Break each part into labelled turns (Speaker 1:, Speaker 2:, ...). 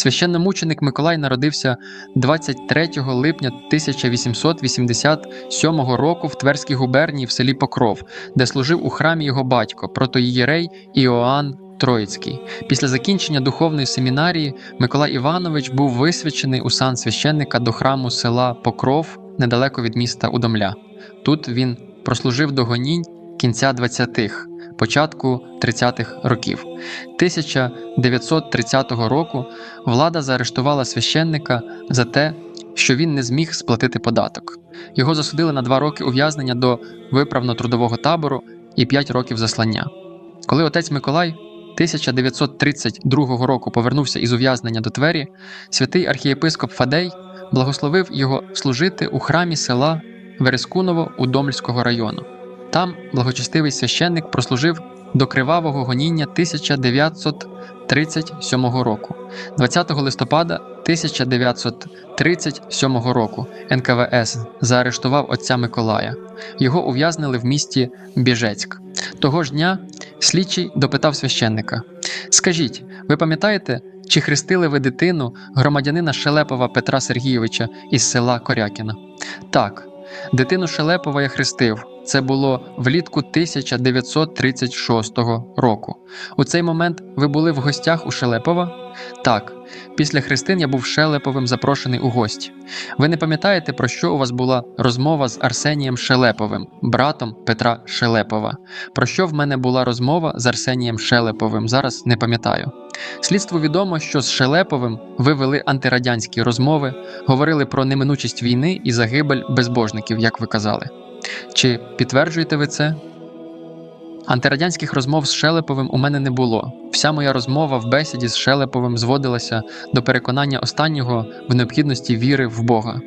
Speaker 1: Священномученик Миколай народився 23 липня 1887 року в Тверській губернії в селі Покров, де служив у храмі його батько, протоїєрей Іоанн Троїцький. Після закінчення духовної семінарії Миколай Іванович був висвячений у сан священника до храму села Покров недалеко від міста Удомля. Тут він прослужив до гонінь кінця 20-х, початку 30-х років. 1930 року влада заарештувала священника за те, що він не зміг сплатити податок. Його засудили на два роки ув'язнення до виправно-трудового табору і 5 років заслання. Коли отець Миколай 1932 року повернувся із ув'язнення до Твері, святий архієпископ Фадей благословив його служити у храмі села Верескуново Удомльського району. Там благочестивий священник прослужив до кривавого гоніння 1937 року. 20 листопада 1937 року НКВС заарештував отця Миколая. Його ув'язнили в місті Біжецьк. Того ж дня слідчий допитав священника: Скажіть, ви пам'ятаєте, чи хрестили ви дитину громадянина Шелепова Петра Сергійовича із села Корякіна? Так, дитину Шелепова я хрестив. Це було влітку 1936 року. У цей момент ви були в гостях у Шелепова? Так, після хрестин я був Шелеповим запрошений у гості. Ви не пам'ятаєте, про що у вас була розмова з Арсенієм Шелеповим, братом Петра Шелепова? Про що в мене була розмова з Арсенієм Шелеповим? Зараз не пам'ятаю. Слідству відомо, що з Шелеповим ви вели антирадянські розмови, говорили про неминучість війни і загибель безбожників, як ви казали. Чи підтверджуєте ви це? Антирадянських розмов з Шелеповим у мене не було. Вся моя розмова в бесіді з Шелеповим зводилася до переконання останнього в необхідності віри в Бога.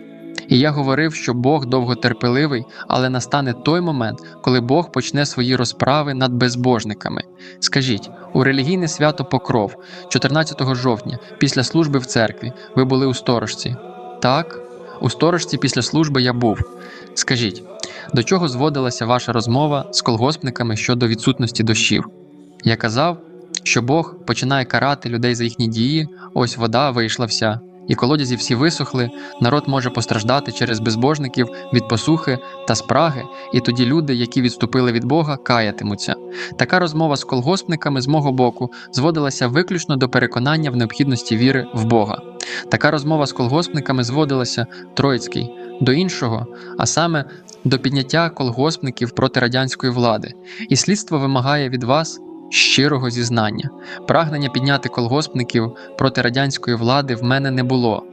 Speaker 1: І я говорив, що Бог довготерпеливий, але настане той момент, коли Бог почне свої розправи над безбожниками. Скажіть, у релігійне свято Покров, 14 жовтня, після служби в церкві, ви були у сторожці? Так, у сторожці після служби я був. Скажіть, до чого зводилася ваша розмова з колгоспниками щодо відсутності дощів? Я казав, що Бог починає карати людей за їхні дії, ось вода вийшла вся, і колодязі всі висохли, народ може постраждати через безбожників від посухи та спраги, і тоді люди, які відступили від Бога, каятимуться. Така розмова з колгоспниками з мого боку зводилася виключно до переконання в необхідності віри в Бога. Така розмова з колгоспниками зводилася Троїцький до іншого, а саме до підняття колгоспників проти радянської влади, і слідство вимагає від вас щирого зізнання. Прагнення підняти колгоспників проти радянської влади в мене не було.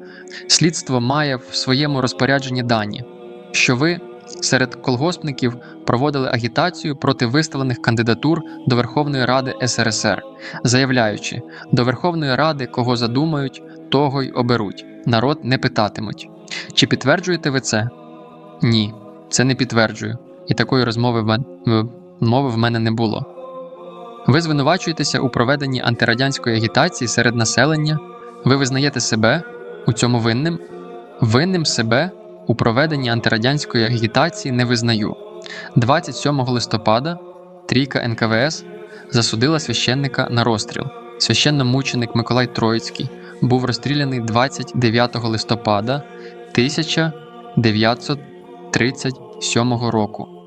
Speaker 1: Слідство має в своєму розпорядженні дані, що ви серед колгоспників проводили агітацію проти виставлених кандидатур до Верховної Ради СРСР, заявляючи, до Верховної Ради кого задумають, того й оберуть. Народ не питатимуть. Чи підтверджуєте ви це? Ні, це не підтверджую, і такої розмови в мен... в- мови в мене не було. Ви звинувачуєтеся у проведенні антирадянської агітації серед населення. Ви визнаєте себе у цьому винним? Винним себе у проведенні антирадянської агітації не визнаю. 27 листопада трійка НКВС засудила священника на розстріл. Священномученик Миколай Троїцький був розстріляний 29 листопада 1937 року.